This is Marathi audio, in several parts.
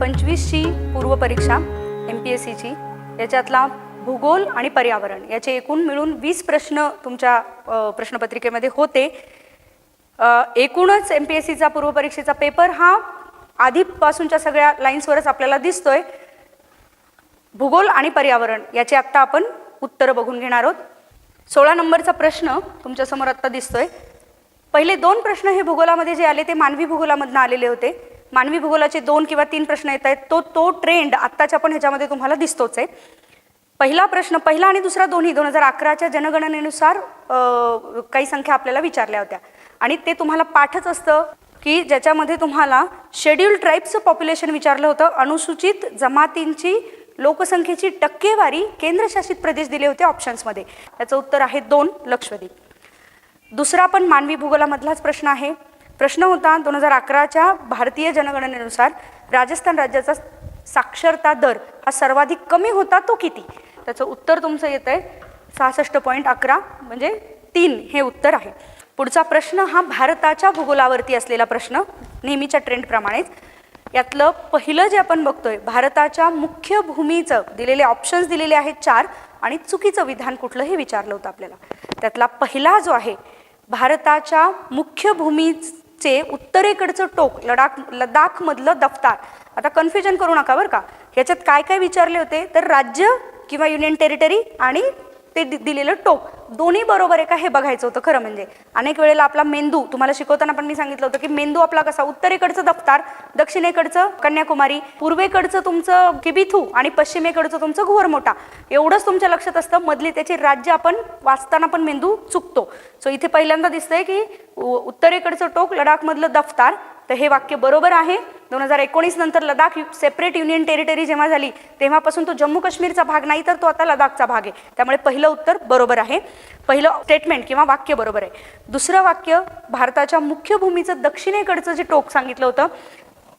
पंचवीसची पूर्वपरीक्षा एम पी एस सीची याच्यातला भूगोल आणि पर्यावरण याचे एकूण मिळून वीस प्रश्न तुमच्या प्रश्नपत्रिकेमध्ये होते. एकूणच एम पी एस सीचा पूर्वपरीक्षेचा पेपर हा आधीपासूनच्या सगळ्या लाईन्सवरच आपल्याला दिसतोय. भूगोल आणि पर्यावरण याचे आत्ता आपण उत्तरं बघून घेणार आहोत. सोळा नंबरचा प्रश्न तुमच्यासमोर आत्ता दिसतोय. पहिले दोन प्रश्न हे भूगोलामध्ये जे आले ते मानवी भूगोलामधनं आलेले होते. मानवी भूगोलाचे दोन किंवा तीन प्रश्न येत आहेत. तो तो ट्रेंड आत्ताच्या पण ह्याच्यामध्ये तुम्हाला दिसतोच आहे. पहिला प्रश्न पहिला आणि दुसरा दोन्ही दोन हजार अकराच्या जनगणनेनुसार काही संख्या आपल्याला विचारल्या होत्या. आणि ते तुम्हाला पाठच असतं की ज्याच्यामध्ये तुम्हाला शेड्यूल ट्राईब्सचं पॉप्युलेशन विचारलं होतं. अनुसूचित जमातींची लोकसंख्येची टक्केवारी केंद्रशासित प्रदेश दिले होते ऑप्शन्समध्ये त्याचं उत्तर आहे दोन लक्षद्वीप. दुसरा पण मानवी भूगोलामधलाच प्रश्न आहे. प्रश्न होता दोन हजार अकराच्या भारतीय जनगणनेनुसार राजस्थान राज्याचा साक्षरता दर हा सर्वाधिक कमी होता तो किती? त्याचं उत्तर तुमचं येतं आहे सहासष्ट पॉईंट अकरा म्हणजे तीन हे उत्तर आहे. पुढचा प्रश्न हा भारताच्या भूगोलावरती असलेला प्रश्न नेहमीच्या ट्रेंडप्रमाणेच यातलं पहिलं जे आपण बघतोय भारताच्या मुख्य भूमीचं दिलेले ऑप्शन्स दिलेले आहेत चार आणि चुकीचं विधान कुठलं हे विचारलं होतं आपल्याला. त्यातला पहिला जो आहे भारताच्या मुख्य चे उत्तरेकडचं टोक लडाख लडाखमधलं दफ्तार. आता कन्फ्युजन करू नका बरं का. ह्याच्यात काय काय विचारले होते? तर राज्य किंवा युनियन टेरिटरी आणि ते दि- दिलेलं टोक. दोन्ही बरोबर आहे का? हे बघायचं होतं खरं म्हणजे. अनेक वेळेला आपला मेंदू तुम्हाला शिकवताना पण मी सांगितलं होतं की मेंदू आपला कसा? उत्तरेकडचं दफ्तार दक्षिणेकडचं कन्याकुमारी पूर्वेकडचं तुमचं किबिथू आणि पश्चिमेकडचं तुमचं घुवरमोठा एवढंच तुमच्या लक्षात असतं. मधली त्याची राज्य आपण वाचताना पण मेंदू चुकतो. सो इथे पहिल्यांदा दिसतंय की उत्तरेकडचं टोक लडाखमधलं दफ्तार तर हे वाक्य बरोबर आहे. दोन हजार एकोणीस नंतर लडाख सेपरेट युनियन टेरिटरी जेव्हा झाली तेव्हापासून तो जम्मू काश्मीरचा भाग नाही तर तो आता लडाखचा भाग आहे. त्यामुळे पहिलं उत्तर बरोबर आहे. पहिलं स्टेटमेंट किंवा वाक्य बरोबर आहे. दुसरं वाक्य भारताच्या मुख्य भूमीचं दक्षिणेकडचं जे टोक सांगितलं होतं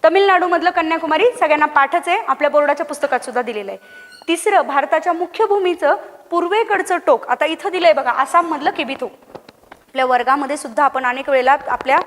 तमिळनाडूमधलं कन्याकुमारी सगळ्यांना पाठच आहे आपल्या बोर्डाच्या पुस्तकात सुद्धा दिलेलं आहे. तिसरं भारताच्या मुख्य भूमीचं पूर्वेकडचं टोक आता इथं दिलंय बघा आसाममधलं किबिथू आपल्या वर्गामध्ये सुद्धा आपण अनेक वेळेला आपल्या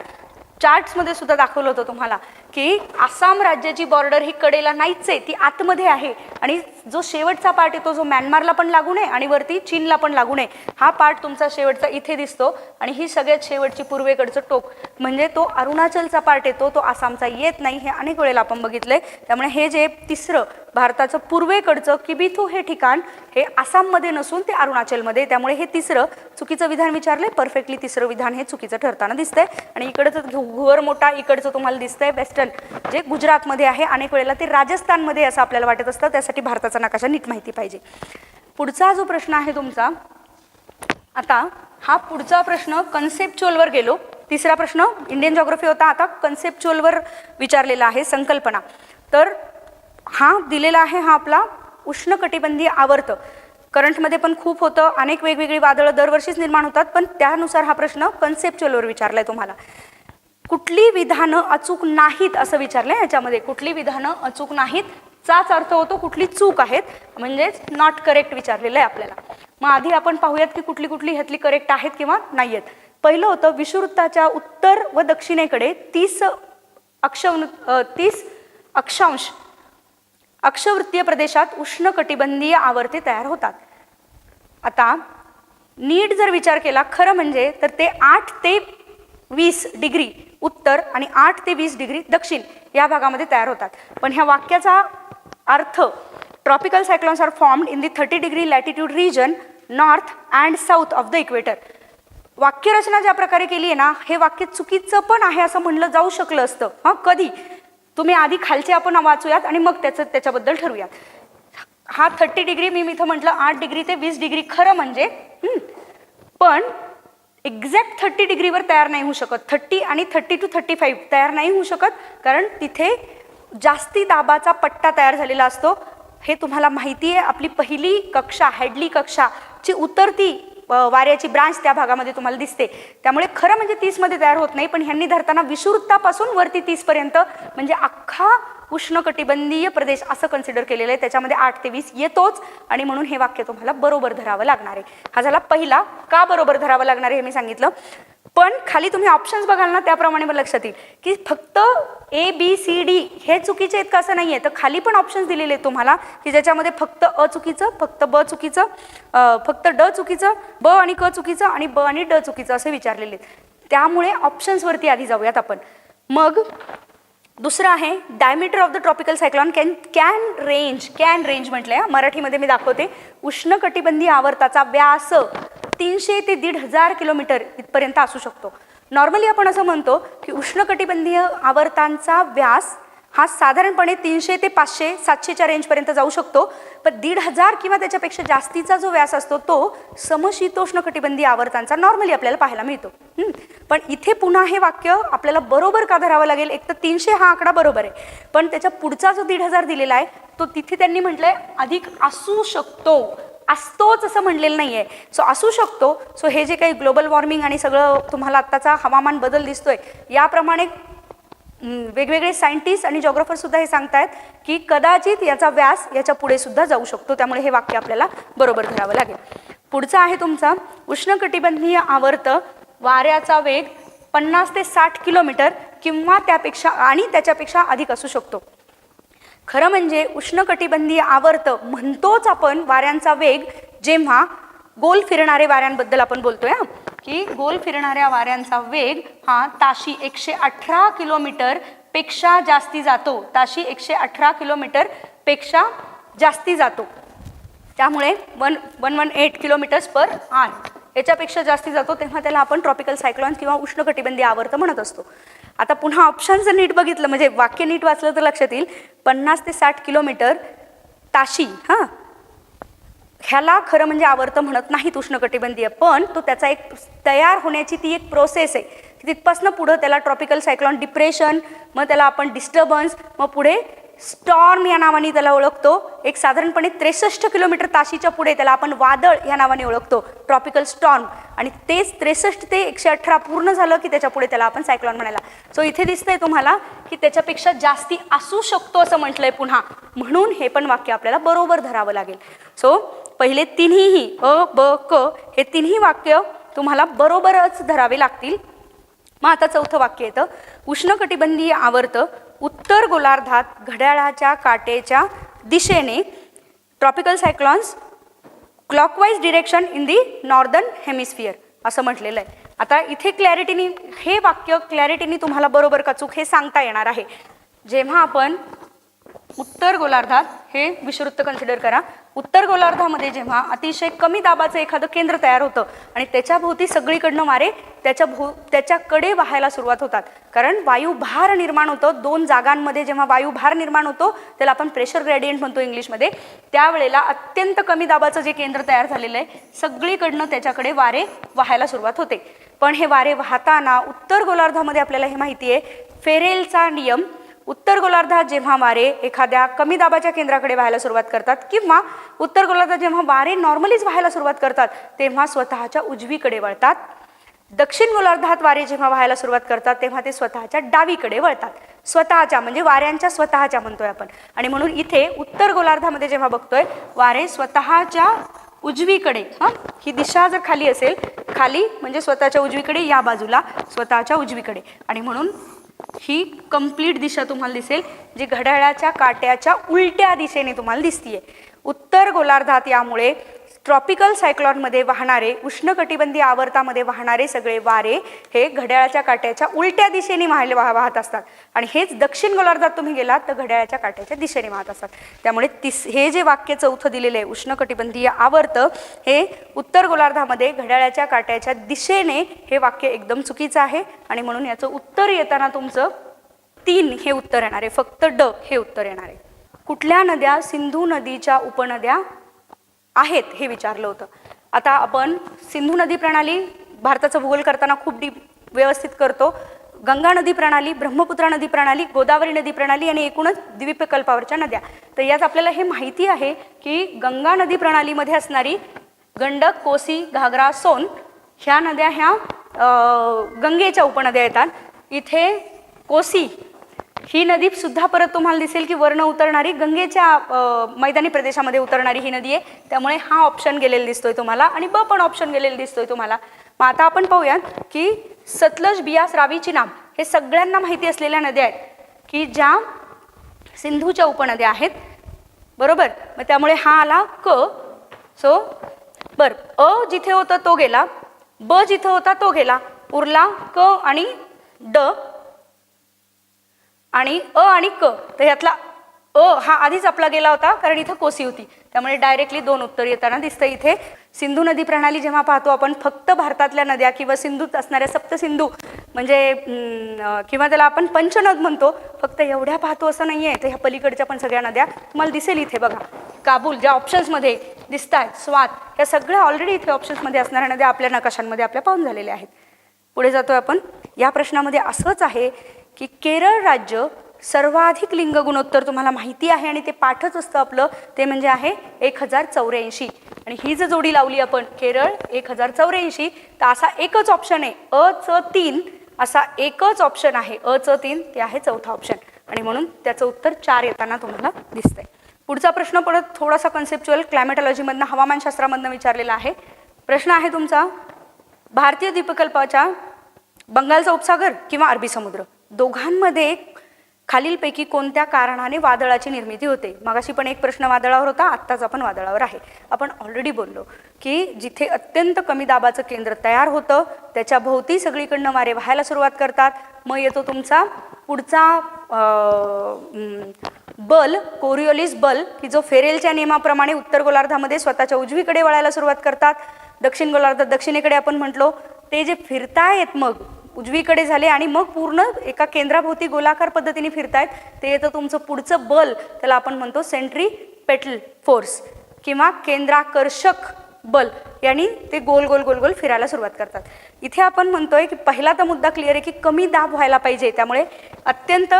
चार्ट्समध्ये सुद्धा दाखवलं होतं तुम्हाला की आसाम राज्याची बॉर्डर ही कडेला नाहीच आहे ती आतमध्ये आहे. आणि जो शेवटचा पार्ट येतो जो म्यानमारला पण लागू नये आणि वरती चीनला पण लागू नये हा पार्ट तुमचा शेवटचा इथे दिसतो. आणि ही सगळ्यात शेवटची पूर्वेकडचं टोक. म्हणजे तो अरुणाचलचा पार्ट येतो तो आसामचा येत नाही हे अनेक वेळेला आपण बघितलंय. त्यामुळे हे जे तिसरं भारताचं पूर्वेकडचं किबिथू हे ठिकाण हे आसाममध्ये नसून ते अरुणाचलमध्ये. त्यामुळे हे तिसरं चुकीचं विधान विचारलंय परफेक्टली तिसरं विधान हे चुकीचं ठरताना दिसतंय. आणि इकडचं घुवर मोठा इकडचं तुम्हाला दिसतंय वेस्टर्न जे गुजरातमध्ये आहे अनेक वेळेला ते राजस्थानमध्ये असं आपल्याला वाटत असतं त्यासाठी भारताचा नकाशा नीट माहिती पाहिजे? पुढचा जो प्रश्न आहे तुमचा आता हा पुढचा प्रश्न कन्सेप्च्युअलवर गेलो. तिसरा प्रश्न इंडियन जॉग्रफी होता आता कन्सेप्च्युअलवर विचारलेला आहे संकल्पना. तर हा दिलेला आहे हा आपला उष्णकटिबंधीय आवर्त. करंटमध्ये पण खूप होतं अनेक वेगवेगळी वादळं दरवर्षीच निर्माण होतात पण त्यानुसार हा प्रश्न कन्सेप्च्युअलवर विचारलाय तुम्हाला. कुठली विधानं अचूक नाहीत असं विचारलंय याच्यामध्ये. कुठली विधानं अचूक नाहीत चाच अर्थ होतो कुठली चूक आहेत म्हणजेच नॉट करेक्ट विचारलेलं आहे आपल्याला. मग आधी आपण पाहूयात की कुठली कुठली ह्यातली करेक्ट आहेत किंवा नाही आहेत. पहिलं होतं विषुवृत्ताच्या उत्तर व दक्षिणेकडे तीस अक्ष तीस अक्षांश अक्षवृत्तीय प्रदेशात उष्णकटिबंधीय आवर्ते तयार होतात. आता नीट जर विचार केला खरं म्हणजे तर ते आठ ते वीस डिग्री उत्तर आणि आठ ते वीस डिग्री दक्षिण या भागामध्ये तयार होतात. पण ह्या वाक्याचा अर्थ. Tropical cyclones are formed in the thirty degree latitude region north and south of the equator वाक्यरचना ज्या प्रकारे केली आहे ना हे वाक्य चुकीचं पण आहे असं म्हणलं जाऊ शकलं असतं. हां कधी? तुम्ही आधी खालचे आपण वाचूयात आणि मग त्याचं त्याच्याबद्दल ठरवूयात. हा थर्टी डिग्री मी इथं म्हटलं आठ डिग्री ते वीस डिग्री खरं म्हणजे पण एक्झॅक्ट थर्टी डिग्रीवर तयार नाही होऊ शकत. थर्टी आणि थर्टी टू थर्टी फाईव्ह तयार नाही होऊ शकत कारण तिथे जास्ती दाबाचा पट्टा तयार झालेला असतो. हे तुम्हाला माहिती आहे आपली पहिली कक्षा हॅडली कक्षाची उतरती वाऱ्याची ब्रांच त्या भागामध्ये तुम्हाला दिसते. त्यामुळे खरं म्हणजे तीसमध्ये तयार होत नाही पण ह्यांनी धरताना विषुवृत्तापासून वरती तीसपर्यंत म्हणजे अख्खा उष्णकटिबंधीय प्रदेश असं कन्सिडर केलेलं आहे. त्याच्यामध्ये आठ ते वीस येतोच आणि म्हणून हे वाक्य तुम्हाला बरोबर धरावं लागणार आहे. हा झाला पहिला. का बरोबर धरावं लागणार आहे हे मी सांगितलं. पण खाली तुम्ही ऑप्शन्स बघाल ना त्याप्रमाणे मला लक्षात येईल. की फक्त ए बी सी डी हे चुकीचे आहेत का असं नाही आहे तर खाली पण ऑप्शन्स दिलेले आहेत तुम्हाला की ज्याच्यामध्ये फक्त अ चुकीचं फक्त ब चुकीचं फक्त ड चुकीचं ब आणि क चुकीचं आणि ब आणि ड चुकीचं असं विचारलेले आहेत. त्यामुळे ऑप्शन्सवरती आधी जाऊयात आपण. मग दुसरं आहे diameter of the tropical cyclone can can range can range म्हटलं आहे मराठीमध्ये मी दाखवते. उष्णकटिबंधीय आवर्ताचा व्यास तीनशे ते दीड हजार किलोमीटर इथपर्यंत असू शकतो. नॉर्मली आपण असं म्हणतो की उष्णकटिबंधीय आवर्तांचा व्यास हा साधारणपणे तीनशे ते पाचशे सातशेच्या रेंजपर्यंत जाऊ शकतो. पण दीड हजार किंवा त्याच्यापेक्षा जास्तीचा जो व्यास असतो तो समशीतोष्ण कटिबंधीय आवर्तांचा नॉर्मली आपल्याला पाहायला मिळतो. पण इथे पुन्हा हे वाक्य आपल्याला बरोबर का धरावं लागेल? एक तर तीनशे हा आकडा बरोबर आहे. पण त्याच्या पुढचा जो दीड हजार दिलेला आहे तो तिथे त्यांनी म्हटलंय अधिक असू शकतो. असतोच असं म्हणलेलं नाही आहे सो असू शकतो. सो हे जे काही ग्लोबल वॉर्मिंग आणि सगळं तुम्हाला आत्ताचा हवामान बदल दिसतोय याप्रमाणे वेगवेगळे सायंटिस्ट आणि जॉग्राफर सुद्धा हे सांगतायत की कदाचित याचा व्यास याच्यापुढे सुद्धा जाऊ शकतो. त्यामुळे हे वाक्य आपल्याला बरोबर धरावं लागेल. पुढचा आहे तुमचा उष्णकटिबंधीय आवर्त वाऱ्याचा वेग पन्नास ते साठ किलोमीटर किंवा त्यापेक्षा आणि त्याच्यापेक्षा अधिक असू शकतो. खरं म्हणजे उष्णकटिबंधीय आवर्त म्हणतोच आपण वाऱ्यांचा वेग जेव्हा गोल फिरणारे वाऱ्यांबद्दल आपण बोलतोय की गोल फिरणाऱ्या वाऱ्यांचा वेग हा ताशी एकशे अठरा किलोमीटरपेक्षा जास्ती जातो. ताशी एकशे अठरा किलोमीटरपेक्षा जास्ती जातो. त्यामुळे one one one eight kilometres per hour याच्यापेक्षा जास्ती जातो तेव्हा त्याला आपण ट्रॉपिकल सायक्लॉन किंवा उष्णकटिबंधीय आवर्त म्हणत असतो. आता पुन्हा ऑप्शन जर नीट बघितलं म्हणजे वाक्य नीट वाचलं तर लक्षात येईल. पन्नास ते साठ किलोमीटर ताशी हां. ह्याला खरं म्हणजे आवर्तं म्हणत नाहीत उष्णकटिबंधीय पण तो त्याचा एक तयार होण्याची ती एक प्रोसेस आहे. की तिथपासनं पुढं त्याला ट्रॉपिकल सायक्लॉन डिप्रेशन मग त्याला आपण डिस्टर्बन्स मग पुढे स्टॉर्म या नावाने त्याला ओळखतो. एक साधारणपणे त्रेसष्ट किलोमीटर ताशीच्या पुढे त्याला आपण वादळ या नावाने ओळखतो ट्रॉपिकल स्टॉर्म आणि तेच त्रेसष्ट ते एकशे अठरा पूर्ण झालं की त्याच्या पुढे त्याला आपण सायक्लॉन म्हणायला. सो इथे दिसतंय तुम्हाला की त्याच्यापेक्षा जास्ती असू शकतो असं म्हटलंय पुन्हा. म्हणून हे पण वाक्य आपल्याला बरोबर धरावं लागेल. सो पहिले तिन्हीही अ ब क हे तिन्ही वाक्य तुम्हाला बरोबरच धरावे लागतील. मग आता चौथं वाक्य येतं. उष्णकटिबंधीय आवर्त उत्तर गोलार्धात घड्याळाच्या काटेच्या दिशेने tropical cyclones clockwise direction in the northern hemisphere असं म्हटलेलं आहे. आता इथे क्लॅरिटीनी हे वाक्य क्लॅरिटीनी तुम्हाला बरोबर का चूक हे सांगता येणार आहे. जेव्हा आपण उत्तर गोलार्धात हे विषुवृत्त कन्सिडर करा. उत्तर गोलार्धामध्ये जेव्हा अतिशय कमी दाबाचं एखादं केंद्र तयार होतं आणि त्याच्या भोवती सगळीकडनं वारे त्याच्या भो त्याच्याकडे वाहायला सुरुवात होतात. कारण वायुभार निर्माण होतं. दोन जागांमध्ये जेव्हा वायुभार निर्माण होतो त्याला आपण प्रेशर ग्रेडियंट म्हणतो इंग्लिशमध्ये. त्यावेळेला अत्यंत कमी दाबाचं जे केंद्र तयार झालेलं आहे सगळीकडनं त्याच्याकडे वारे वाहायला सुरुवात होते. पण हे वारे वाहताना उत्तर गोलार्धामध्ये आपल्याला हे माहिती आहे फेरेलचा नियम उत्तर गोलार्धात जेव्हा वारे एखाद्या कमी दाबाच्या केंद्राकडे व्हायला सुरुवात करतात किंवा उत्तर गोलार्धात जेव्हा वारे नॉर्मलीच व्हायला सुरुवात करतात तेव्हा स्वतःच्या उजवीकडे वळतात. दक्षिण गोलार्धात वारे जेव्हा व्हायला सुरुवात करतात तेव्हा ते स्वतःच्या डावीकडे वळतात. स्वतःच्या म्हणजे वाऱ्यांच्या स्वतःच्या म्हणतोय आपण. आणि म्हणून इथे उत्तर गोलार्धामध्ये जेव्हा बघतोय वारे स्वतःच्या उजवीकडे हां? ही दिशा जर खाली असेल खाली म्हणजे स्वतःच्या उजवीकडे या बाजूला स्वतःच्या उजवीकडे. आणि म्हणून ही कंप्लीट दिशा तुम्हाला दिसेल जी घड्याळाच्या काट्याच्या उलट्या दिशेने तुम्हाला दिसतीये. उत्तर गोलार्धात यामुळे ट्रॉपिकल सायक्लॉनमध्ये वाहणारे उष्णकटिबंधीय आवर्तामध्ये वाहणारे सगळे वारे हे घड्याळाच्या काट्याच्या उलट्या दिशेने वाहले वाह वाहत असतात. आणि हेच दक्षिण गोलार्धात तुम्ही गेलात तर घड्याळाच्या काट्याच्या दिशेने वाहत असतात. त्यामुळे तिस हे जे वाक्य चौथं दिलेलं आहे उष्णकटिबंधीय आवर्त हे उत्तर गोलार्धामध्ये घड्याळाच्या काट्याच्या दिशेने हे वाक्य एकदम चुकीचं आहे. आणि म्हणून याचं उत्तर येताना तुमचं तीन हे उत्तर येणार आहे. फक्त ड हे उत्तर येणार आहे. कुठल्या नद्या सिंधू नदीच्या उपनद्या आहेत हे विचारलं होतं. आता आपण सिंधू नदी प्रणाली भारताचं भूगोल करताना खूप डीप व्यवस्थित करतो. गंगा नदी प्रणाली ब्रह्मपुत्रा नदी प्रणाली गोदावरी नदी प्रणाली आणि एकूणच द्वीपकल्पावरच्या नद्या. तर यात आपल्याला हे माहिती आहे की गंगा नदी प्रणालीमध्ये असणारी गंडक कोसी घागरा सोन ह्या नद्या ह्या गंगेच्या उपनद्या येतात. इथे कोसी ही नदी सुद्धा परत तुम्हाला दिसेल की वर्ण उतरणारी गंगेच्या मैदानी प्रदेशामध्ये उतरणारी ही नदी आहे. त्यामुळे हा ऑप्शन गेलेला दिसतोय तुम्हाला आणि ब पण ऑप्शन गेलेला दिसतोय तुम्हाला. मग आता आपण पाहूयात की सतलज बियास रावी चिनाब हे सगळ्यांना माहिती असलेल्या नद्या आहेत की ज्या सिंधूच्या उपनद्या आहेत. बरोबर? मग त्यामुळे हा आला क. सो बर. अ जिथे होता तो गेला ब जिथे होता तो गेला उरला क आणि ड. आणि अ आणि क. तर ह्यातला अ हा आधीच आपला गेला होता कारण इथं कोसी होती. त्यामुळे डायरेक्टली दोन उत्तर येताना दिसतं इथे. सिंधू नदी प्रणाली जेव्हा पाहतो आपण फक्त भारतातल्या नद्या किंवा सिंधूत असणाऱ्या सप्तसिंधू म्हणजे किंवा त्याला आपण पंचनद म्हणतो फक्त एवढ्या पाहतो असं नाही आहे तर ह्या पलीकडच्या पण सगळ्या नद्या तुम्हाला दिसेल इथे बघा. काबूल ज्या ऑप्शन्समध्ये दिसत आहेत स्वात ह्या सगळ्या ऑलरेडी इथे ऑप्शन्समध्ये असणाऱ्या नद्या आपल्या नकाशांमध्ये आपल्या पाहून झालेल्या आहेत. पुढे जातोय आपण. या प्रश्नामध्ये असंच आहे की केरळ राज्य सर्वाधिक लिंग गुणोत्तर तुम्हाला माहिती आहे आणि ते पाठच असतं आपलं ते म्हणजे आहे एक हजार चौऱ्याऐंशी. आणि ही जर जोडी लावली आपण केरळ एक हजार चौऱ्याऐंशी तर असा एकच ऑप्शन आहे. अ च तीन असा एकच ऑप्शन आहे. अ च तीन ते आहे चौथा ऑप्शन आणि म्हणून त्याचं उत्तर चार येताना तुम्हाला दिसतंय. पुढचा प्रश्न परत थोडासा कन्सेप्च्युअल क्लायमेटॉलॉजीमधनं हवामानशास्त्रामधनं विचारलेला आहे. प्रश्न आहे तुमचा भारतीय द्वीपकल्पाच्या बंगालचा उपसागर किंवा अरबी समुद्र? दोघांमध्ये खालीलपैकी कोणत्या कारणाने वादळाची निर्मिती होते? मगाशी पण एक प्रश्न वादळावर होता आत्ताच आपण वादळावर आहे. आपण ऑलरेडी बोललो की जिथे अत्यंत कमी दाबाचं केंद्र तयार होतं त्याच्या भोवती सगळीकडनं वारे व्हायला सुरुवात करतात. मग येतो तुमचा पुढचा बल कोरिओलिस बल की जो फेरेलच्या नियमाप्रमाणे उत्तर गोलार्धामध्ये स्वतःच्या उजवीकडे वळायला सुरुवात करतात. दक्षिण गोलार्धात दक्षिणेकडे आपण म्हटलो ते जे फिरतायत मग उजवीकडे झाले आणि मग पूर्ण एका केंद्राभोवती गोलाकार पद्धतीने फिरतायत. ते येतं तुमचं पुढचं बल त्याला आपण म्हणतो सेंट्री पेटल फोर्स किंवा केंद्राकर्षक बल. यांनी ते गोल गोल गोल गोल फिरायला सुरुवात करतात. इथे आपण म्हणतोय की पहिला तर मुद्दा क्लिअर आहे की कमी दाब व्हायला पाहिजे. त्यामुळे अत्यंत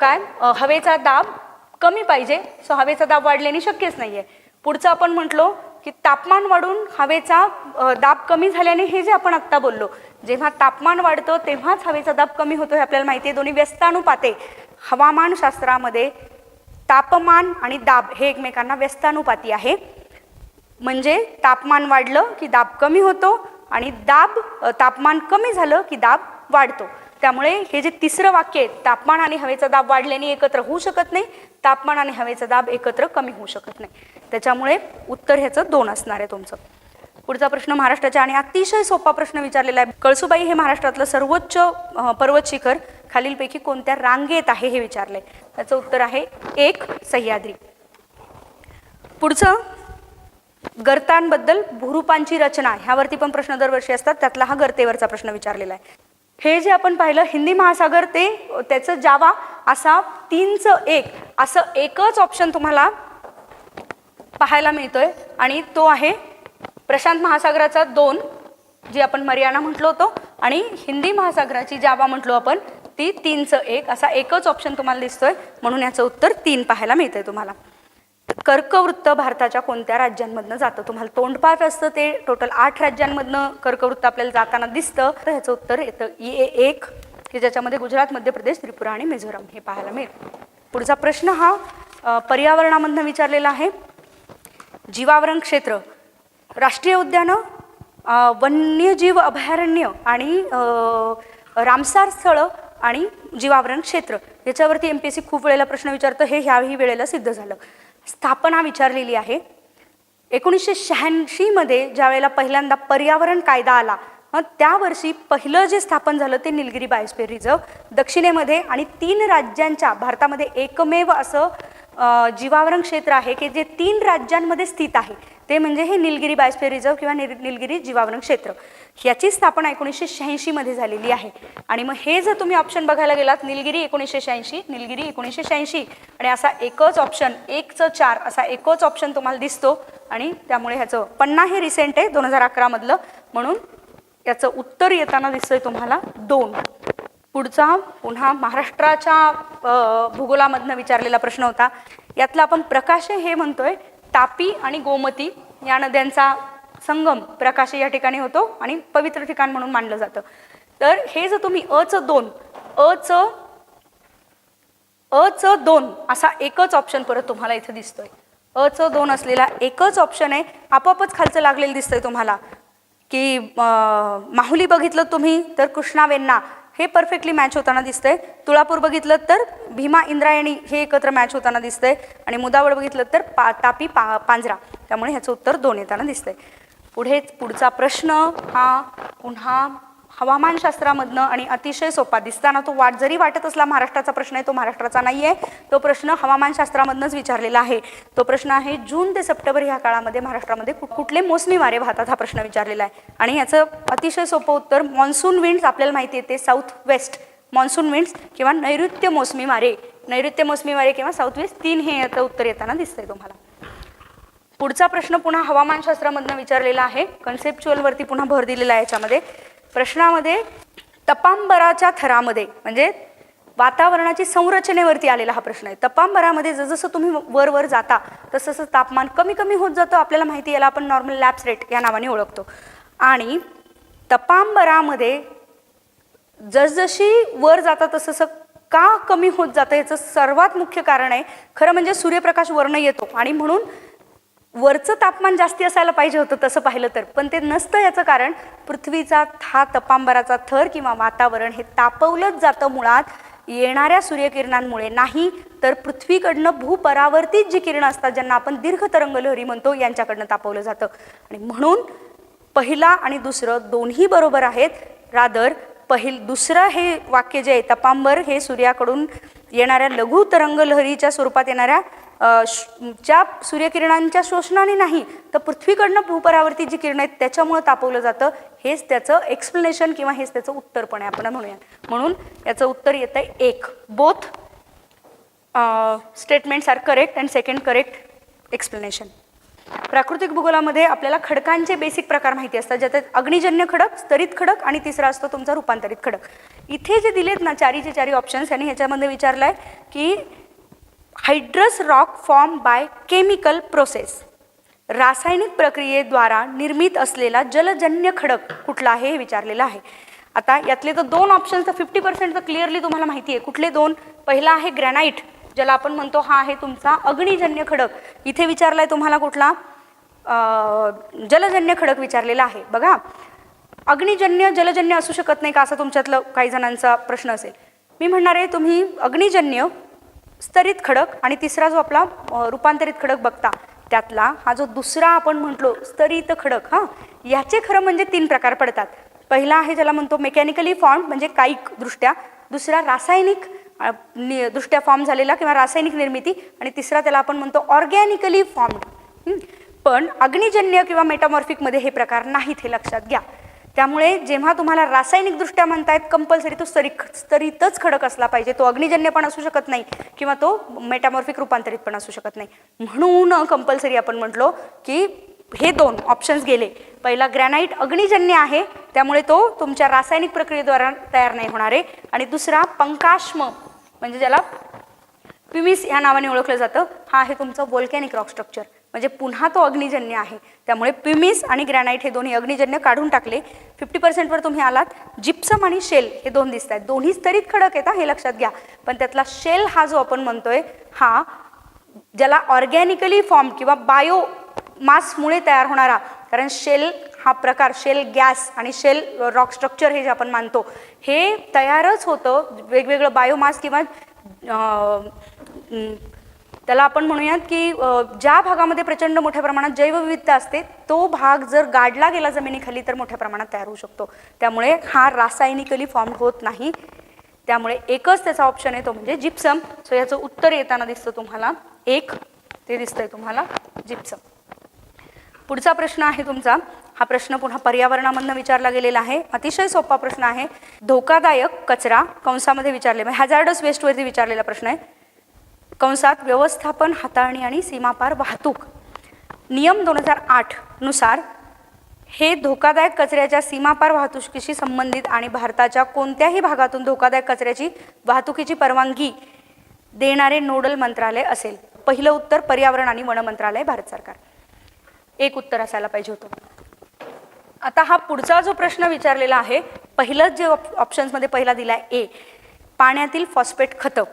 काय? हवेचा दाब कमी पाहिजे. सो हवेचा दाब वाढल्याने शक्यच नाहीये. पुढचं आपण म्हटलो की तापमान वाढून हवेचा दाब कमी झाल्याने हे जे आपण आत्ता बोललो जेव्हा तापमान वाढतं तेव्हाच हवेचा दाब कमी होतो हे आपल्याला माहिती आहे. दोन्ही व्यस्तानुपाते हवामानशास्त्रामध्ये तापमान आणि दाब हे एकमेकांना व्यस्तानुपाती आहे. म्हणजे तापमान वाढलं की दाब कमी होतो आणि दाब तापमान कमी झालं की दाब वाढतो. त्यामुळे हे जे तिसरं वाक्य आहे तापमान आणि हवेचा दाब वाढल्याने एकत्र होऊ शकत नाही तापमान आणि हवेचा दाब एकत्र कमी होऊ शकत नाही. त्याच्यामुळे उत्तर ह्याचं दोन असणार आहे तुमचं. पुढचा प्रश्न महाराष्ट्राच्या आणि अतिशय सोपा प्रश्न विचारलेला आहे. कळसुबाई हे महाराष्ट्रातलं सर्वोच्च पर्वत शिखर खालीलपैकी कोणत्या रांगेत आहे हे विचारलंय? त्याचं उत्तर आहे एक सह्याद्री. पुढचं गर्तांबद्दल भूरूपांची रचना. ह्यावरती पण प्रश्न दरवर्षी असतात. त्यातला हा गर्तेवरचा प्रश्न विचारलेला आहे. हे जे आपण पाहिलं हिंदी महासागर ते त्याचं जावा असा तीनचं एक असं एकच ऑप्शन तुम्हाला पाहायला मिळतोय. आणि तो आहे प्रशांत महासागराचा दोन जी आपण मरियाना म्हटलो होतो आणि हिंदी महासागराची जावा म्हटलो आपण ती तीनचं एक असा एकच ऑप्शन तुम्हाला दिसतोय. म्हणून याचं उत्तर तीन पाहायला मिळतंय तुम्हाला. कर्कवृत्त भारताच्या कोणत्या राज्यांमधनं जातं? तुम्हाला तोंडपाठ असतं ते. टोटल आठ राज्यांमधनं कर्कवृत्त आपल्याला जाताना दिसतं. तर ह्याचं उत्तर येतं ई ए एक की ज्याच्यामध्ये गुजरात मध्य प्रदेश त्रिपुरा आणि मिझोराम हे पाहायला मिळेल. पुढचा प्रश्न हा पर्यावरणामधनं विचारलेला आहे. जीवावरण क्षेत्र. राष्ट्रीय उद्यानं वन्यजीव अभयारण्य आणि रामसार स्थळं आणि जीवावरण क्षेत्र. याच्यावरती एम पी एस सी खूप वेळेला प्रश्न विचारतं. हे ह्याही वेळेला सिद्ध झालं. स्थापना विचारलेली आहे. एकोणीसशे शहाऐंशीमध्ये ज्या वेळेला पहिल्यांदा पर्यावरण कायदा आला मग त्या वर्षी पहिलं जे स्थापन झालं ते निलगिरी बायोस्फिअर रिझर्व दक्षिणेमध्ये आणि तीन राज्यांच्या भारतामध्ये एकमेव असं जीवावरण क्षेत्र आहे की जे तीन राज्यांमध्ये स्थित आहे. ते म्हणजे हे निलगिरी बायोस्फिअर रिझर्व किंवा निर निलगिरी जीवावरण क्षेत्र. याची स्थापना एकोणीसशे शहाऐंशीमध्ये झालेली आहे. आणि मग हे जर तुम्ही ऑप्शन बघायला गेलात निलगिरी एकोणीसशे शहाऐंशी निलगिरी एकोणीसशे शहाऐंशी आणि असा एकच ऑप्शन एकचं चार असा एकच ऑप्शन तुम्हाला दिसतो. आणि त्यामुळे ह्याचं पन्ना हे रिसेंट आहे दोन हजार अकरामधलं म्हणून याचं उत्तर येताना दिसतंय तुम्हाला दोन. पुढचा पुन्हा महाराष्ट्राच्या भूगोलामधनं विचारलेला प्रश्न होता. यातला आपण प्रकाशे हे म्हणतोय तापी आणि गोमती या नद्यांचा संगम प्रकाश या ठिकाणी होतो आणि पवित्र ठिकाण म्हणून मानलं जातं. तर हे जर तुम्ही अचं दोन अचं अ च दोन असा एकच ऑप्शन परत तुम्हाला इथे दिसतोय. अ च दोन असलेला एकच ऑप्शन आहे आपोआपच खालचं लागलेलं दिसतंय तुम्हाला. की माहुली बघितलं तुम्ही तर कृष्णा हे परफेक्टली मॅच होताना दिसतंय. तुळापूर बघितलं तर भीमा इंद्रायणी हे एकत्र मॅच होताना दिसतंय. आणि मुदावळ बघितलं तर पा तापी पा पांजरा. त्यामुळे ह्याचं उत्तर दोन येताना दिसतंय. पुढे पुढचा प्रश्न हा पुन्हा हवामानशास्त्रामधनं आणि अतिशय सोपा दिसताना तो वाट जरी वाटत असला महाराष्ट्राचा प्रश्न आहे तो महाराष्ट्राचा नाही आहे तो प्रश्न हवामानशास्त्रामधनंच विचारलेला आहे. तो प्रश्न आहे जून ते सप्टेंबर ह्या काळामध्ये महाराष्ट्रामध्ये कुठ कुठले मोसमी वारे वाहतात हा प्रश्न विचारलेला आहे. आणि याचं अतिशय सोपं उत्तर मॉन्सून विंड्स आपल्याला माहिती येते साऊथ वेस्ट मॉन्सून विंड्स किंवा नैऋत्य मोसमी वारे. नैऋत्य मोसमी वारे किंवा साऊथ वेस्ट तीन हे याचं उत्तर येताना दिसतंय तुम्हाला. पुढचा प्रश्न पुन्हा हवामानशास्त्रामधनं विचारलेला आहे. कन्सेप्च्युअलवरती पुन्हा भर दिलेला आहे याच्यामध्ये. प्रश्नामध्ये तपांबराच्या थरामध्ये म्हणजे वातावरणाची संरचनेवरती आलेला हा प्रश्न आहे. तपांबरामध्ये जसं तुम्ही वर वर जाता तसं तसं तापमान कमी कमी होत जातं आपल्याला माहिती याला आपण नॉर्मल लॅब्स रेट या नावाने ओळखतो. आणि तपांबरामध्ये जसजशी वर जाता तसं तसं का कमी होत जातं याचं सर्वात मुख्य कारण आहे खरं म्हणजे सूर्यप्रकाश वर्ण येतो. आणि म्हणून वरचं तापमान जास्ती असायला पाहिजे होतं तसं पाहिलं तर. पण ते नसतं याचं कारण पृथ्वीचा हा तपांबराचा थर किंवा वातावरण हे तापवलंच जातं मुळात. येणाऱ्या सूर्यकिरणांमुळे नाही तर पृथ्वीकडनं भूपरावर्तित जी किरणं असतात ज्यांना आपण दीर्घ तरंगलहरी म्हणतो यांच्याकडनं तापवलं जातं. आणि म्हणून पहिला आणि दुसरं दोन्ही बरोबर आहेत. रादर पहिल दुसरं हे वाक्य जे आहे तपांबर हे सूर्याकडून येणाऱ्या लघु तरंगलहरीच्या स्वरूपात येणाऱ्या ज्या सूर्यकिरणांच्या शोषणाने नाही तर पृथ्वीकडनं भूपरावरती जी किरणं आहेत त्याच्यामुळं तापवलं जातं. हेच त्याचं एक्सप्लेनेशन किंवा हेच त्याचं उत्तर पण आहे आपण म्हणूया. म्हणून याचं उत्तर येतं आहे एक both statements are correct and second correct explanation प्राकृतिक भूगोलामध्ये आपल्याला खडकांचे बेसिक प्रकार माहिती असतात ज्याच्यात अग्निजन्य खडक स्तरित खडक आणि तिसरा असतो तुमचा रूपांतरित खडक. इथे जे दिलेत ना चारीचे चारी ऑप्शन्स यांनी ह्याच्यामध्ये विचारलं आहे की hydrous rock form by chemical process. रासायनिक प्रक्रियेद्वारा निर्मित असलेला जलजन्य खडक कुठला आहे हे विचारलेलं आहे. आता यातले तर दोन ऑप्शन्स तर फिफ्टी पर्सेंट तर क्लिअरली तुम्हाला माहिती आहे. कुठले दोन? पहिला आहे ग्रॅनाईट ज्याला आपण म्हणतो हा आहे तुमचा अग्निजन्य खडक. इथे विचारला आहे तुम्हाला कुठला? जलजन्य खडक विचारलेला आहे. बघा. अग्निजन्य जलजन्य असू शकत नाही का असं तुमच्यातलं काही जणांचा प्रश्न असेल. मी म्हणणार आहे तुम्ही अग्निजन्य स्तरित खडक आणि तिसरा जो आपला रूपांतरित खडक बघता त्यातला हा जो दुसरा आपण म्हटलो स्तरित खडक हां याचे खरं म्हणजे तीन प्रकार पडतात. पहिला आहे ज्याला म्हणतो मेकॅनिकली फॉर्म म्हणजे कायिक दृष्ट्या दुसरा रासायनिक नि- दृष्ट्या फॉर्म झालेला किंवा रासायनिक निर्मिती. आणि तिसरा त्याला आपण म्हणतो ऑर्गॅनिकली फॉर्म. पण अग्निजन्य किंवा मेटामॉर्फिकमध्ये हे प्रकार नाहीत हे लक्षात घ्या. त्यामुळे जेव्हा तुम्हाला रासायनिकदृष्ट्या म्हणतायत कंपल्सरी तो स्तरी स्तरीतच खडक असला पाहिजे. तो अग्निजन्य पण असू शकत नाही किंवा तो मेटामॉर्फिक रूपांतरित पण असू शकत नाही. म्हणून कंपल्सरी आपण म्हटलो की हे दोन ऑप्शन्स गेले. पहिला ग्रॅनाईट अग्निजन्य आहे त्यामुळे तो तुमच्या रासायनिक प्रक्रियेद्वारा तयार नाही होणार. आहे आणि दुसरा पंकाश्म म्हणजे ज्याला पिमिस या नावाने ओळखलं जातं हा आहे तुमचं वोल्कॅनिक रॉक स्ट्रक्चर म्हणजे पुन्हा तो अग्निजन्य आहे. त्यामुळे पिमिस आणि ग्रॅनाईट हे दोन्ही अग्निजन्य काढून टाकले. फिफ्टी पर्सेंटवर तुम्ही आलात. जिप्सम आणि शेल हे दोन दिसत आहेत दोन्ही स्तरीत खडक आहेत हे लक्षात घ्या. पण त्यातला शेल हा जो आपण म्हणतोय हा ज्याला ऑर्गॅनिकली फॉर्म किंवा बायो मासमुळे तयार होणारा कारण शेल हा प्रकार शेल गॅस आणि शेल रॉक स्ट्रक्चर हे जे आपण मानतो हे तयारच होतं. वेगवेगळं बायोमास किंवा त्याला आपण म्हणूयात की ज्या भागामध्ये प्रचंड मोठ्या प्रमाणात जैवविविधता असते तो भाग जर गाडला गेला जमिनीखाली तर मोठ्या प्रमाणात तयार होऊ शकतो. त्यामुळे हा रासायनिकली फॉर्म होत नाही. त्यामुळे एकच त्याचा ऑप्शन आहे तो म्हणजे जिप्सम सो याचं उत्तर येताना दिसतं तुम्हाला. एक ते दिसतंय तुम्हाला. जिप्सम पुढचा प्रश्न आहे तुमचा. हा प्रश्न पुन्हा पर्यावरणामधनं विचारला गेलेला आहे. अतिशय सोपा प्रश्न आहे. धोकादायक कचरा कंसामध्ये विचारले. म्हणजे हॅझार्डस वेस्टवरती विचारलेला प्रश्न आहे. कंसात व्यवस्थापन हाताळणी आणि सीमापार वाहतूक. नियम दोन हजार आठनुसार हे धोकादायक कचऱ्याच्या सीमापार वाहतुकीशी संबंधित आणि भारताच्या कोणत्याही भागातून धोकादायक कचऱ्याची वाहतुकीची परवानगी देणारे नोडल मंत्रालय असेल. पहिलं उत्तर पर्यावरण आणि वन मंत्रालय भारत सरकार. एक उत्तर असायला पाहिजे होतं. आता हा पुढचा जो प्रश्न विचारलेला आहे पहिलंच जे ऑप्शन्समध्ये पहिला दिला आहे ए पाण्यातील फॉस्फेट खतं.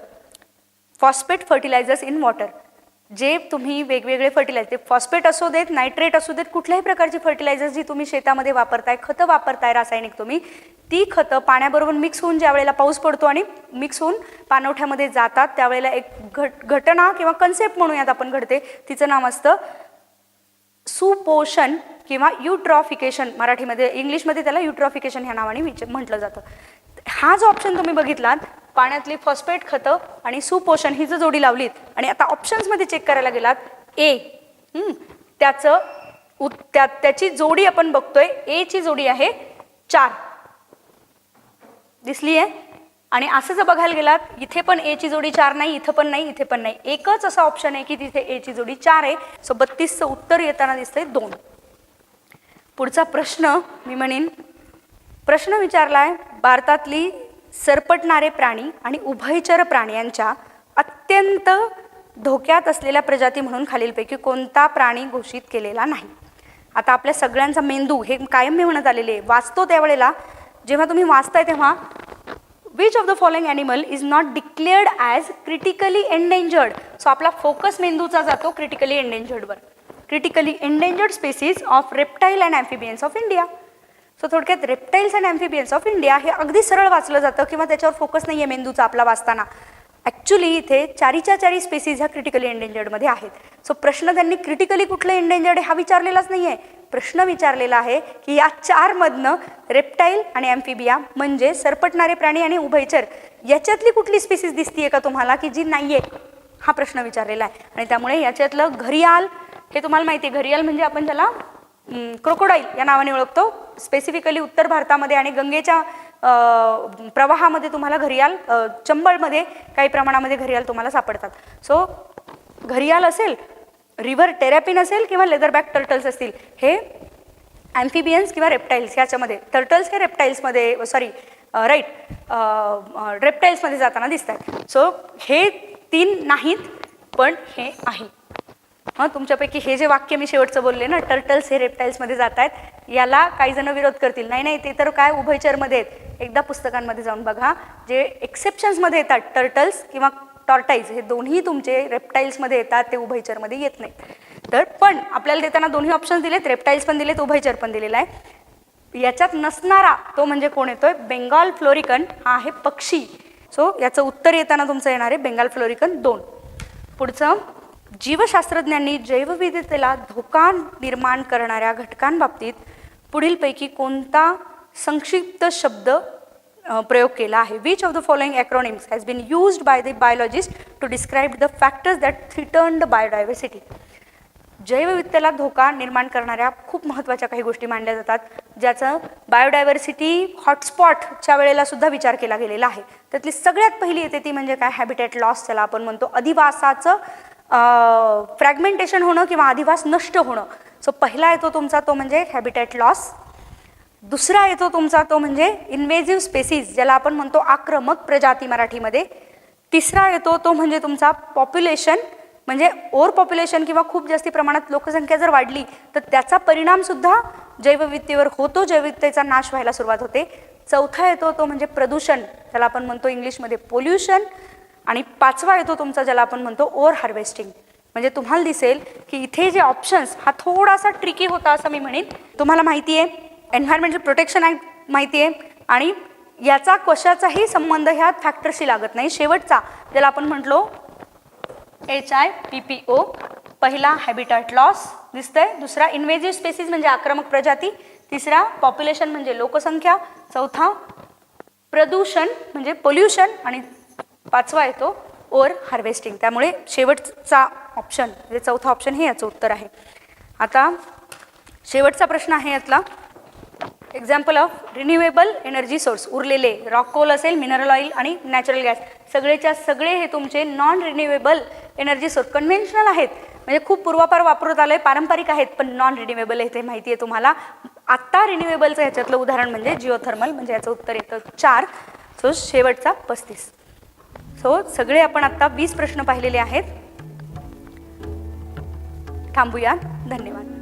Phosphate fertilisers in water. जे तुम्ही वेगवेगळे फर्टिलायझर ते फॉस्फेट असू देत नायट्रेट असू देत कुठल्याही प्रकारची फर्टिलायझर्स जी तुम्ही शेतामध्ये वापरताय खतं वापरताय रासायनिक तुम्ही ती खतं पाण्याबरोबर मिक्स होऊन ज्या वेळेला पाऊस पडतो आणि मिक्स होऊन पाणवठ्यामध्ये जातात त्यावेळेला एक घट घटना किंवा कन्सेप्ट म्हणूयात आपण घडते. तिचं नाव असतं सुपोषण किंवा युट्रॉफिकेशन मराठीमध्ये इंग्लिशमध्ये त्याला युट्रॉफिकेशन ह्या नावाने विच म्हटलं जातं. हा जो ऑप्शन तुम्ही बघितलात पाण्यातली फॉस्फेट खतं आणि सुपोषण ही जर जोडी लावलीत आणि आता ऑप्शन्समध्ये चेक करायला गेलात ए त्याचं उत त्या त्याची जोडी आपण बघतोय ए ची जोडी आहे चार. दिसली आहे आणि असं जर बघायला गेलात इथे पण ए ची जोडी चार नाही इथं पण नाही इथे पण नाही. एकच असा ऑप्शन आहे की तिथे ए ची जोडी चार आहे. सो बत्तीसचं उत्तर येताना दिसतंय दोन. पुढचा प्रश्न मी म्हणेन प्रश्न विचारलाय भारतातली सरपटणारे प्राणी आणि उभयचर प्राण्यांच्या अत्यंत धोक्यात असलेल्या प्रजाती म्हणून खालीलपैकी कोणता प्राणी घोषित केलेला नाही. आता आपल्या सगळ्यांचा मेंदू हे कायम मी म्हणत आलेले आहे. वाचतो त्यावेळेला जेव्हा तुम्ही वाचताय तेव्हा which of the following animal is not declared as critically endangered so आपला फोकस मेंदूचा जातो critically एंडेंजर्डवर critically endangered species of reptile and amphibians of India so थोडक्यात reptiles and amphibians of India हे अगदी सरळ वाचलं जातं किंवा त्याच्यावर फोकस नाही आहे मेंदूचा आपला वाचताना. ॲक्च्युली इथे चारीच्या चारी स्पेसीज ह्या क्रिटिकली एंडेंजर्डमध्ये आहेत. सो प्रश्न त्यांनी क्रिटिकली कुठलं एंडेंजर्ड हा विचारलेलाच नाही आहे प्रश्न विचारलेला आहे की या चारमधनं रेप्टाईल आणि ॲम्फिबिया म्हणजे सरपटणारे प्राणी आणि उभयचर याच्यातली कुठली स्पेसीज दिसतीये का तुम्हाला की जी नाही आहे हा प्रश्न विचारलेला आहे. आणि त्यामुळे याच्यातलं घरियाल हे तुम्हाला माहिती आहे घरियाल म्हणजे आपण त्याला क्रोकोडाईल या नावाने ओळखतो. स्पेसिफिकली उत्तर भारतामध्ये आणि गंगेच्या प्रवाहामध्ये तुम्हाला घरियाल चंबळमध्ये काही प्रमाणामध्ये घरियाल तुम्हाला सापडतात. सो घरियाल असेल रिव्हर टेरॅपिन असेल किंवा लेदरबॅक टर्टल्स असतील हे ॲम्फिबियन्स किंवा रेप्टाईल्स याच्यामध्ये टर्टल्स हे रेप्टाईल्समध्ये सॉरी राईट रेप्टाईल्समध्ये जाताना दिसतात सो हे तीन नाहीत पण हे आहे. हां तुमच्यापैकी हे जे वाक्य मी शेवटचं बोलले ना टर्टल्स हे रेप्टाईल्समध्ये जात आहेत याला काही जण विरोध करतील. नाही नाही ते तर काय उभयचरमध्ये आहेत. एकदा पुस्तकांमध्ये जाऊन बघा जे एक्सेप्शन्समध्ये येतात टर्टल्स किंवा टॉर्टाईज हे दोन्ही तुमचे रेप्टाईल्समध्ये येतात ते उभयचरमध्ये येत नाहीत. तर पण आपल्याला देताना दोन्ही ऑप्शन्स दिलेत रेप्टाईल्स पण दिलेत उभयचर पण दिलेला आहे. याच्यात नसणारा तो म्हणजे कोण येतोय? बेंगॉल फ्लोरिकन हा आहे पक्षी. सो याचं उत्तर येताना तुमचं येणार आहे बेंगाल फ्लोरिकन दोन. पुढचं जीवशास्त्रज्ञांनी जैवविविधतेला धोका निर्माण करणाऱ्या घटकांबाबतीत पुढीलपैकी कोणता संक्षिप्त शब्द प्रयोग केला आहे? Which of the following acronyms has been used by the biologist to describe the factors that threaten biodiversity जैवविविधतेला धोका निर्माण करणाऱ्या खूप महत्त्वाच्या काही गोष्टी मांडल्या जातात ज्याचं बायोडायव्हर्सिटी हॉटस्पॉटच्या वेळेला सुद्धा विचार केला गेलेला आहे. त्यातली सगळ्यात पहिली येते ती म्हणजे काय? हॅबिटेट लॉस त्याला आपण म्हणतो अधिवासाचं फ्रॅगमेंटेशन होणं किंवा अधिवास नष्ट होणं. सो पहिला येतो तुमचा तो म्हणजे हॅबिटेट लॉस दुसरा येतो तुमचा तो म्हणजे इन्वेजिव्ह स्पेसीज ज्याला आपण म्हणतो आक्रमक प्रजाती मराठीमध्ये. तिसरा येतो तो म्हणजे तुमचा पॉप्युलेशन म्हणजे ओव्हर पॉप्युलेशन किंवा खूप जास्ती प्रमाणात लोकसंख्या जर वाढली तर त्याचा परिणामसुद्धा जैवविविधतेवर होतो जैवविविधतेचा नाश व्हायला सुरुवात होते. चौथा येतो तो म्हणजे प्रदूषण त्याला आपण म्हणतो इंग्लिशमध्ये पोल्युशन आणि पाचवा येतो तुमचा ज्याला आपण म्हणतो ओव्हर हार्वेस्टिंग. म्हणजे तुम्हाला दिसेल की इथे जे ऑप्शन्स हा थोडासा ट्रिकी होता असं मी म्हणेन. तुम्हाला माहिती आहे एन्व्हायरमेंटल प्रोटेक्शन ॲक्ट माहिती आहे आणि याचा कशाचाही संबंध ह्या फॅक्टरशी लागत नाही. शेवटचा ज्याला आपण म्हटलो H I P P O पहिला हॅबिटॅट लॉस दिसतंय. दुसरा इन्व्हेजिव्ह स्पेसिस म्हणजे आक्रमक प्रजाती. तिसरा पॉप्युलेशन म्हणजे लोकसंख्या. चौथा प्रदूषण म्हणजे पोल्युशन आणि पाचवा येतो ओर हार्वेस्टिंग. त्यामुळे शेवटचा ऑप्शन म्हणजे चौथा ऑप्शन हे याचं उत्तर आहे. आता शेवटचा प्रश्न आहे यातला. Example of renewable energy source उरलेले रॉक कोल असेल मिनरल ऑइल आणि नॅचरल गॅस सगळेच्या सगळे हे तुमचे non renewable energy source conventional आहेत. म्हणजे खूप पूर्वापार वापरत आलं आहे पारंपरिक आहेत पण नॉन रिन्युएबल आहे ते माहिती आहे तुम्हाला. आत्ता रिन्युएबलचं ह्याच्यातलं उदाहरण म्हणजे जिओथर्मल म्हणजे याचं उत्तर येतं चार. सो शेवटचा पस्तीस. सो सगळे आपण आत्ता वीस प्रश्न पाहिलेले आहेत. थांबूया. धन्यवाद.